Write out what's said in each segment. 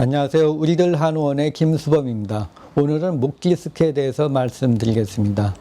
안녕하세요. 우리들 한의원의 김수범입니다. 오늘은 목 디스크에 대해서 말씀드리겠습니다.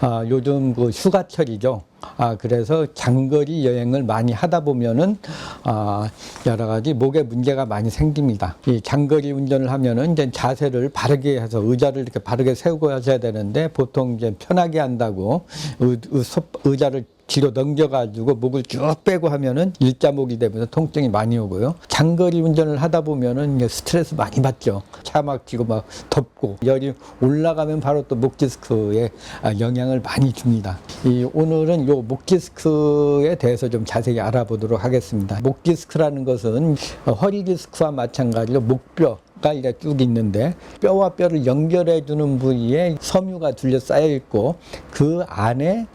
아, 요즘 그 휴가철이죠. 아, 그래서 장거리 여행을 많이 하다 보면은, 아, 여러 가지 목에 문제가 많이 생깁니다. 이 장거리 운전을 하면은 이제 자세를 바르게 해서 의자를 이렇게 바르게 세우고 하셔야 되는데 보통 이제 편하게 한다고 의, 의, 소- 의자를 뒤로 넘겨가지고 목을 쭉 빼고 하면은 일자목이 되면서 통증이 많이 오고요. 장거리 운전을 하다 보면은 이제 스트레스 많이 받죠. 차 막히고 막 덥고 열이 올라가면 바로 또 목 디스크에 아, 영향을 많이 줍니다. 이 오늘은 요 목 디스크에 대해서 좀 자세히 알아보도록 하겠습니다. 목 디스크라는 것은 어, 허리 디스크와 마찬가지로 목뼈 가 이렇게 쭉 있는데 뼈와 뼈를 연결해 주는 부위에 섬유가 둘러싸여 있고 그 안에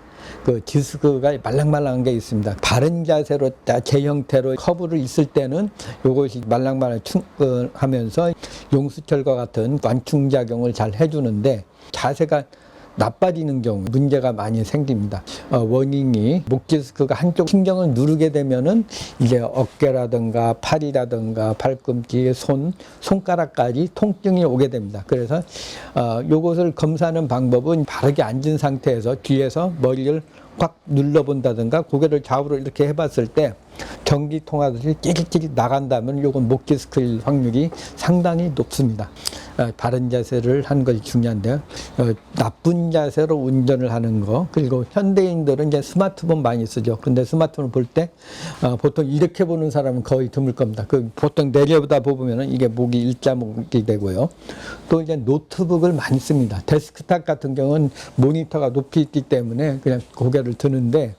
그 디스크가 말랑말랑한 게 있습니다. 바른 자세로 딱제 형태로 커브를 있을 때는 이것이 말랑말랑 충 하면서 용수철과 같은 완충 작용을 잘 해주는데 자세가 나빠지는 경우 문제가 많이 생깁니다. 어, 원인이 목 디스크가 한쪽 신경을 누르게 되면은 이제 어깨라든가 팔이라든가 팔꿈치, 손, 손가락까지 통증이 오게 됩니다. 그래서 어, 요것을 검사하는 방법은 바르게 앉은 상태에서 뒤에서 머리를 확 눌러본다든가 고개를 좌우로 이렇게 해봤을 때 전기 통하듯이 찌릿찌릿 나간다면 요건 목 디스크일 확률이 상당히 높습니다. 어, 바른 자세를 하는 것이 중요한데요. 어, 나쁜 자세로 운전을 하는 거 그리고 현대인들은 이제 스마트폰 많이 쓰죠. 근데 스마트폰을 볼때 어, 보통 이렇게 보는 사람은 거의 드물 겁니다. 그 보통 내려다 보면은 이게 목이 일자목이 되고요. 또 이제 노트북을 많이 씁니다. 데스크탑 같은 경우는 모니터가 높이 있기 때문에 그냥 고개를 드는데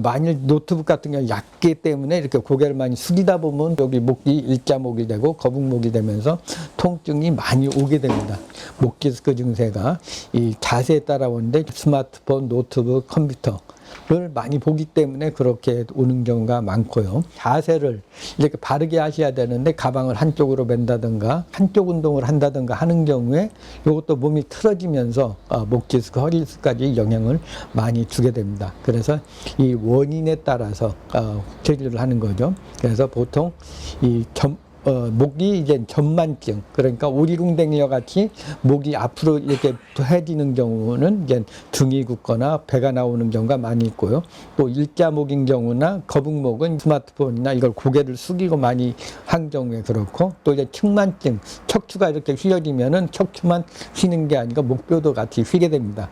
만일 노트북 같은 경우 얕기 때문에 이렇게 고개를 많이 숙이다 보면 여기 목이 일자목이 되고 거북목이 되면서 통증이 많이 오게 됩니다. 목 디스크 증세가 이 자세에 따라 오는데 스마트폰, 노트북, 컴퓨터 를 많이 보기 때문에 그렇게 오는 경우가 많고요. 자세를 이렇게 바르게 하셔야 되는데 가방을 한쪽으로 맨다든가 한쪽 운동을 한다든가 하는 경우에 이것도 몸이 틀어지면서 어, 목 디스크, 허리 디스크까지 영향을 많이 주게 됩니다. 그래서 이 원인에 따라서 어, 처리를 하는 거죠. 그래서 보통 이 겸, 어, 목이 이제 전만증 그러니까 오리궁댕이와 같이 목이 앞으로 이렇게 해지는 경우는 이제 등이 굽거나 배가 나오는 경우가 많이 있고요. 또 일자목인 경우나 거북목은 스마트폰이나 이걸 고개를 숙이고 많이 한 경우에 그렇고 또 이제 측만증 척추가 이렇게 휘어지면은 척추만 휘는 게 아니고 목뼈도 같이 휘게 됩니다.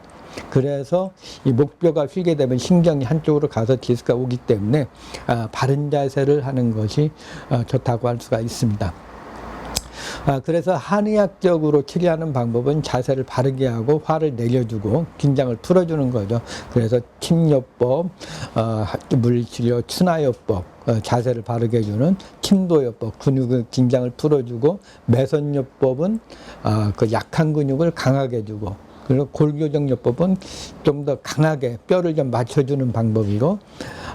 그래서 이 목뼈가 휘게 되면 신경이 한쪽으로 가서 디스크가 오기 때문에 아, 바른 자세를 하는 것이 어, 좋다고 할 수가 있습니다. 아, 그래서 한의학적으로 치료하는 방법은 자세를 바르게 하고 화를 내려주고 긴장을 풀어주는 거죠. 그래서 침요법, 어, 물리치료, 추나요법, 어, 자세를 바르게 해주는 침도요법, 근육의 긴장을 풀어주고 매선요법은 어, 그 약한 근육을 강하게 해주고 그리고 골교정요법은 좀 더 강하게 뼈를 좀 맞춰주는 방법이고,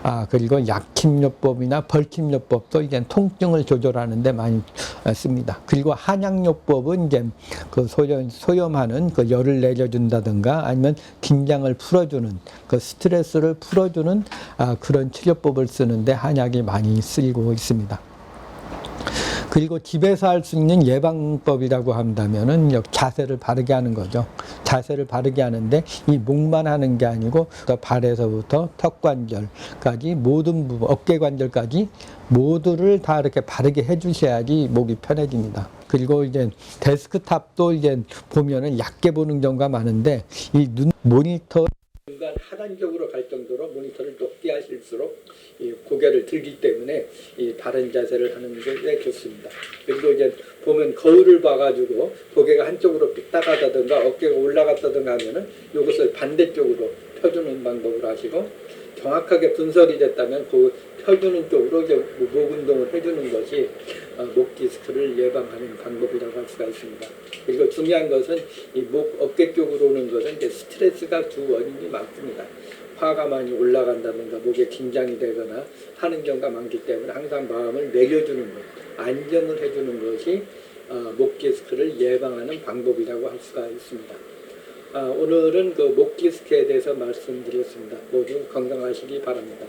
아, 그리고 약침요법이나 벌침요법도 이제 통증을 조절하는데 많이 어, 씁니다. 그리고 한약요법은 이제 그 소염, 소염하는 그 열을 내려준다든가 아니면 긴장을 풀어주는 그 스트레스를 풀어주는 아, 그런 치료법을 쓰는데 한약이 많이 쓰이고 있습니다. 그리고 집에서 할 수 있는 예방법이라고 한다면은 역- 자세를 바르게 하는 거죠. 자세를 바르게 하는데 이 목만 하는 게 아니고 또 발에서부터 턱 관절까지 모든 부분, 어깨 관절까지 모두를 다 이렇게 바르게 해주셔야지 목이 편해집니다. 그리고 이제 데스크탑도 이제 보면은 얕게 보는 경우가 많은데 이 눈 모니터 하단적으로 갈 정도로 모니터를 높게 하실수록 이 고개를 들기 때문에 이 바른 자세를 하는 게 좋습니다. 그리고 이제 보면 거울을 봐가지고 고개가 한쪽으로 삐딱하다든가 어깨가 올라갔다든가 하면은 이것을 반대쪽으로 펴주는 방법으로 하시고 정확하게 분석이 됐다면 그 펴주는 쪽으로 이제 목 운동을 해주는 것이 어, 목 디스크를 예방하는 방법이라고 할 수가 있습니다. 그리고 중요한 것은 이 목 어깨 쪽으로 오는 것은 이제 스트레스가 주 원인이 많습니다. 화가 많이 올라간다든가 목에 긴장이 되거나 하는 경우가 많기 때문에 항상 마음을 내려주는 것, 안정을 해주는 것이 어, 목 디스크를 예방하는 방법이라고 할 수가 있습니다. 아, 오늘은 그목 디스크에 대해서 말씀드렸습니다. 모두 건강하시기 바랍니다.